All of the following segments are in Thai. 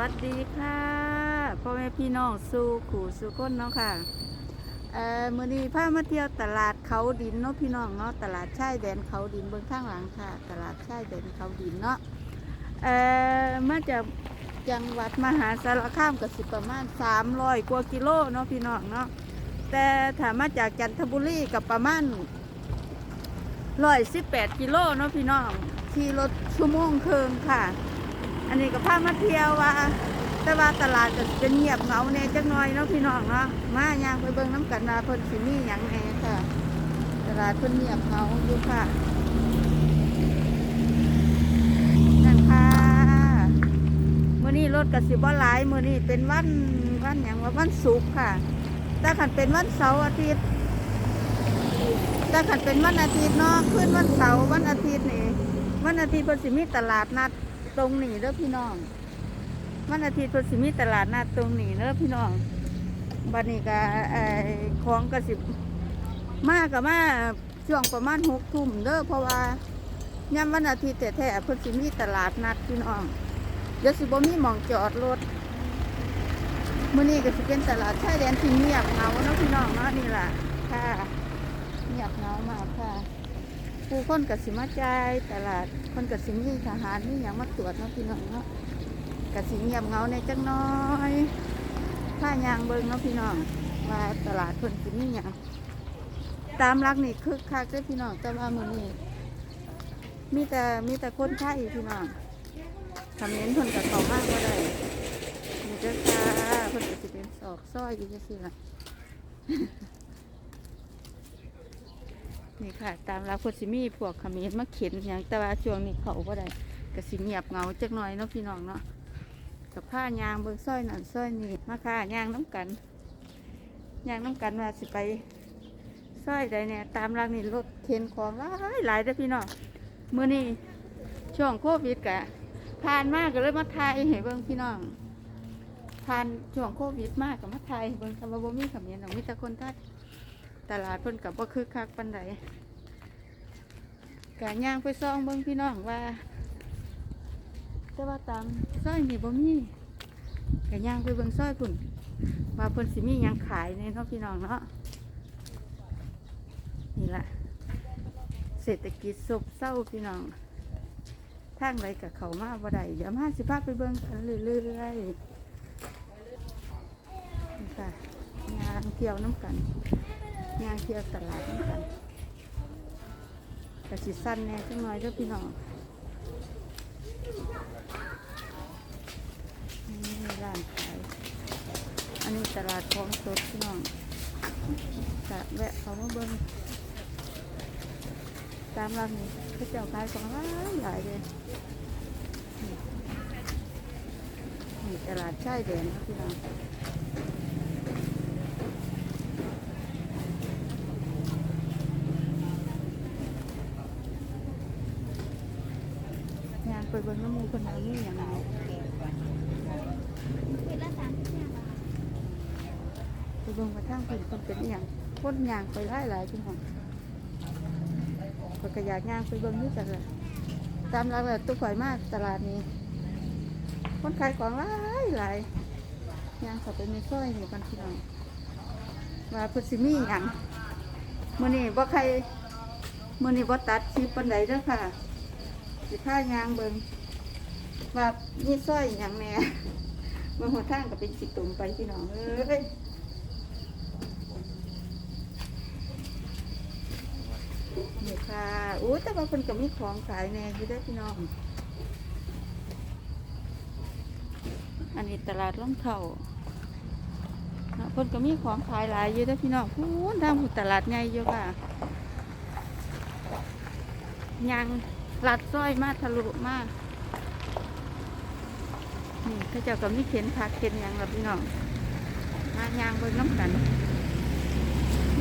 วัสดีค่ะพ่อแม่พี่น้องสู่ขู่สู่คนเนาะค่ะเอ่อมื้อนี้พามาเที่ยวตลาดเขาดินเนาะพี่น้องเนาะตลาดชายแดนเขาดินเบื้องข้างหลังค่ะ ตลาดชายแดนเขาดินเนาะเอ่อมาจากจังหวัดมหาสารคามก็สิประมาณ300กว่ากิโลเนาะพี่น้องเนาะแต่ถ้ามาจากจันทบุรีก็ประมาณ118กิโลเนาะพี่น้องขี่รถชั่วโมงครึ่งค่ะ อันนี้ก็พามาเที่ยวว่า แต่ว่าตลาดก็จะเงียบเหงาแน่จักหน่อยเนาะพี่น้องเนาะมาย่างไปเบิ่งน้ำกันว่าเพิ่นสิมีหยังแน่ค่ะ ตลาดเพิ่นเงียบเหงาอยู่ค่ะนั่นค่ะมื้อนี้รถก็สิบ่หลายมื้อนี้เป็นวันวันหยังว่าวันศุกร์ค่ะ แต่คันเป็นวันเสาร์อาทิตย์แต่คันเป็นวันอาทิตย์เนาะขึ้นวันเสาร์วันอาทิตย์นี่วันอาทิตย์เพิ่นสิมีตลาดนัด ตรงนี้เด้อพี่น้องวันอาทิตย์พสิมีตลาดนัดตรงนี้เด้อพี่น้องบัดนี้ก็ไอ้ของก็สิบมาก็มาช่วงประมาณหกทุ่มเด้อเพราะว่ายามวันอาทิตย์แท้ๆพิ่นสิมีตลาดนัดพี่น้องเดี๋ยวสิบ่มีหมองจอดรถมื้อนี้ก็สิเป็นตลาดชายแดนที่เงียบเหงาเนาะพี่น้องเนาะนี่แหละค่ะเงียบเหงามากค่ะ ผู้คนกับสิมาจายตลาดคนกับสิมีทหารนี่อย่างมาตรวจเนาะพี่น้องเนาะกับสิเงียบเงาในจังน้อยผ้ายางเบิงเนาะพี่น้องว่าตลาดคนสิมีอย่างตามรักนี่คึกคักเด้อพี่น้องแต่ว่ามือนี้มีแต่มีแต่คนไทยพี่น้องคำเน้นคนกับเขามากก็ได้มีเจ้าค่ะคนกับสิเป็นสอกซ้อยอยู่จังซี่ล่ะ นี่ค่ะ ตามรักคนสิมีพวกขมิ้นมาเข็นอย่างแต่ว่าช่วงนี้เขาก็ได้กระสิเงียบเงาจักหน่อยเนาะพี่น้องเนาะกับผ้ายางเบิ่งสร้อยนั่นสร้อยนี่มาค่ะยางน้ำกันยางน้ำกันว่าสิไปสร้อยใดเนี่ยตามรักนี่รถเข็นของหลายหลายเด้อพี่น้องมื้อนี้ช่วงโควิดกะผ่านมากก็เลยมาไทยให้เบิ่งพี่น้องผ่านช่วงโควิดมากกับมาไทยเบิ่งคำว่าบ่มีขมิ้นหรอกมีแต่คนไทย ตลาดเพิ่นกับว่าคึกคักปันใดกะย่างไปซองเบิ่งพี่น้องว่า แต่ว่าตามซอยนี่บ่มีกะย่างไปเบิ่งซอยพุ่นว่าเพิ่นสิมียังขายในเนาะพี่น้องเนาะนี่ล่ะเศรษฐกิจซบเศร้าพี่น้องทางไรกับเขามาบ่ได้เดี๋ยวมาสิพาไปเบิ่งกันเรื่อยๆนี่ค่ะงานเที่ยวน้ำกัน ย่างเที่ยวตลาดน้ำกันกระสิสั้นแน่จังหน่อยเด้อพี่น้องนี่ร้านขายอันนี้ตลาดของสดพี่น้องกะแวะเขามาเบิ้งตามร้านนี้เขาเจ้าขายของหลายหลายเลยนี่นี่ตลาดชายแดนครับพี่น้อง งานไปเบิ่งน้ำมูคนเอานี่อย่างไรคิดละสามสิบห้าบาทไปเบิ่งมาทางเพิ่นคนเป็นอย่างคนยางไปหลายหลายๆพี่น้องก็กระยากยางไปเบิ่งนี่จังเลยตามหลักแล้วตุ๊กข่อยมากตลาดนี้ คนขายของหลายหลายยางเขาไปในซอยนี่กันพี่น้องว่าพิ่นสิมีหยังมื้อนี้บ่าใครมื้อนี้บ่าตัดคลิปปานใดเด้อค่ะ สิพายางเบิงว่ามีซอยหยังแหน่เมื่อหัวทางก็เป็นสิตุ่มไปพี่น้องเอ้ยนี่ค่ะอู้แต่ว่าคนก็มีของขายแน่อยู่เด้พี่น้อง อันนี้ตลาดล่องเขาเนาคนก็มีของขายหลายอยู่เด้พี่น้องพูนทางผู้ตลาดใหญ่อยู่ค่ะยัง ลัดซอยมาทะลุมากนี่เขาเจ้าก็มีเขียนผักเขียนยังกับพี่น้องมายางเบิ่งน้ำกัน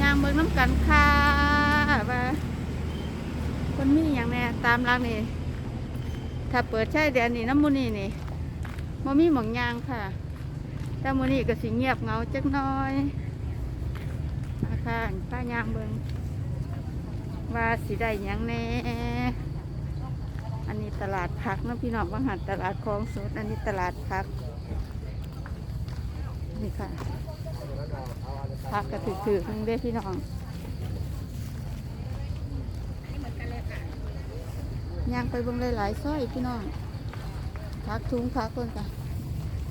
ยางเบิ่งน้ำกันค่ะว่าคนมีอย่างแน่ตามรักนี่ถ้าเปิดใช่แดนนี่น้ำมูนี่นี่บ่มีหมองยางค่ะแต่มูนี่ก็สิเงียบเงาจักน้อยมาค่ะป้ายางเบิ่งว่าสิได้ยังแน่ อันนี้ตลาดผักนะพี่น้องบางหันตลาดคลองสดอันนี้ตลาดผัก นี่ค่ะพักกระถือถือนึงเด้อพี่น้องย่างไปเบิ่งหลายๆซอยพี่น้องพักทุงพักคนจ้ะ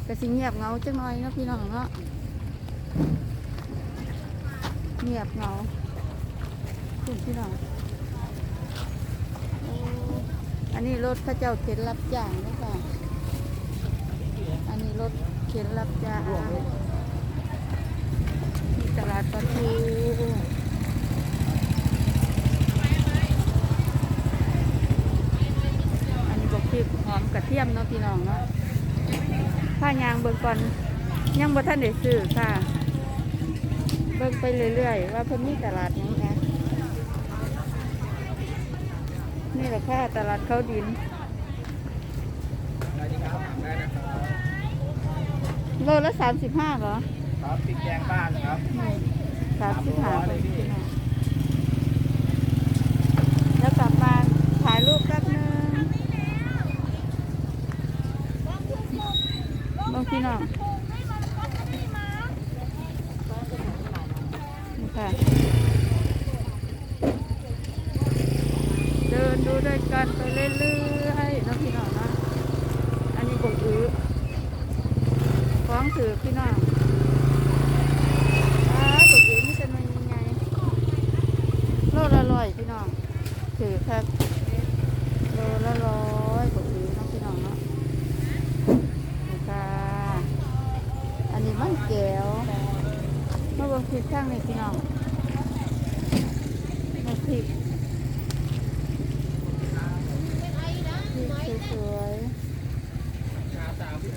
กระสิเงียบเงาจังหน่อยนะพี่น้องเนาะเงียบเงาคุณพี่น้องโอ้ อันนี้รถเข้าเจ้าเข็นรับจ้างนะค่ะ อันนี้รถเข็นรับจ้างที่ตลาดปลาทูอันนี้บอกพริกหอมกระเทียมเนาะพี่น้องเนาะผ้ายางเบิ่งก่อนยังบ่ทันได้ซื้อค่ะ เบิ่งไปเรื่อยๆ ว่าเพิ่นมีตลาดหยังไง นี่แหละค่ะตลาดเขาดินได้ที่ครับถามได้นะครับโลละสามสิบห้าเหรอครับพริกแกงบ้านครับสามสิบห้าคนพี่น้องแล้วกลับมาถ่ายรูปแป๊บนึงบางพี่น้องนี่ค่ะ เดูด้วยกันไปเรื่อยๆน้องพี่น้องนะอันนี้บกอื้อฟ้องถือพี่น้องอ้ากอื้อนี่จะมันยังไงโลละร้อยพี่น้องถือครับโลละร้อยบกอื้อน้องพี่น้องเนาะนี่ค่ะอันนี้มันแก้วมาเบางพริกข้างนี้พี่น้องมาพริก สวยๆลายสวยๆ อ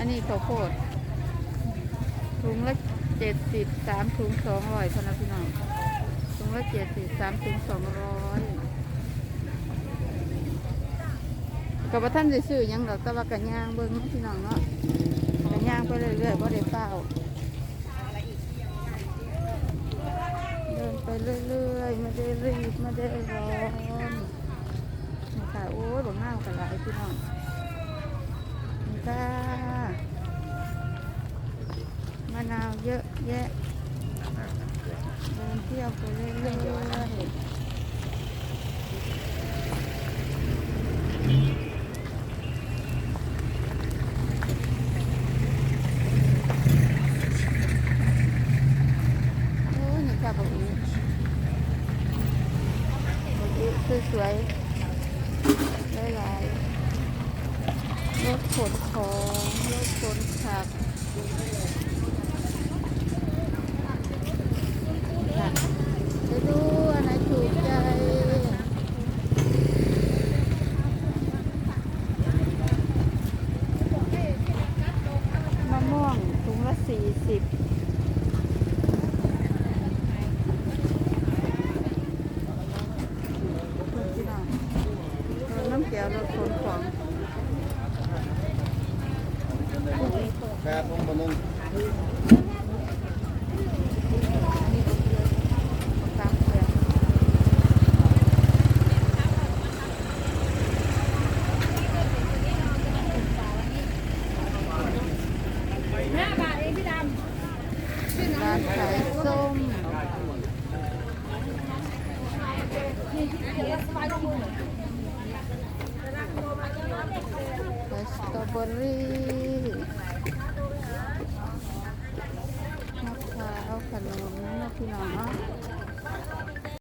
ันนี้ข้าวโพดถุงละเจ็ดสิบสามถุงสองร้อยพนักพี่น้องถุงละเจ็ดสิบสามถุงสองร้อยกับท่านจะซื้อยังดอกแต่ว่ากันย่างเบิ้งพี่น้องเนาะกันย่างไปเรื่อยๆว่าได้เฝ้า เดิน ไปเรื่อยๆไม่ได้รีบไม่ได้ร้อนนี่ค่ะโอ้ยบอกง่าวกันหลายพี่น้องนี่ค่ะมะนาวเยอะแยะเดินเที่ยวไปเรื่อยๆโอ้ยนี่ค่ะบอกอีบอกอีสวยๆหลายๆ รถขนของรถขนผักค่ะไปดูอันไหนถูกใจมะม่วงถุงละสี่สิบพี่น้องเอาน้ำแก้วรถขนของ แค่ตรงบนนึง ตามแก้วร้านขายส้ม สตรอเบอรี่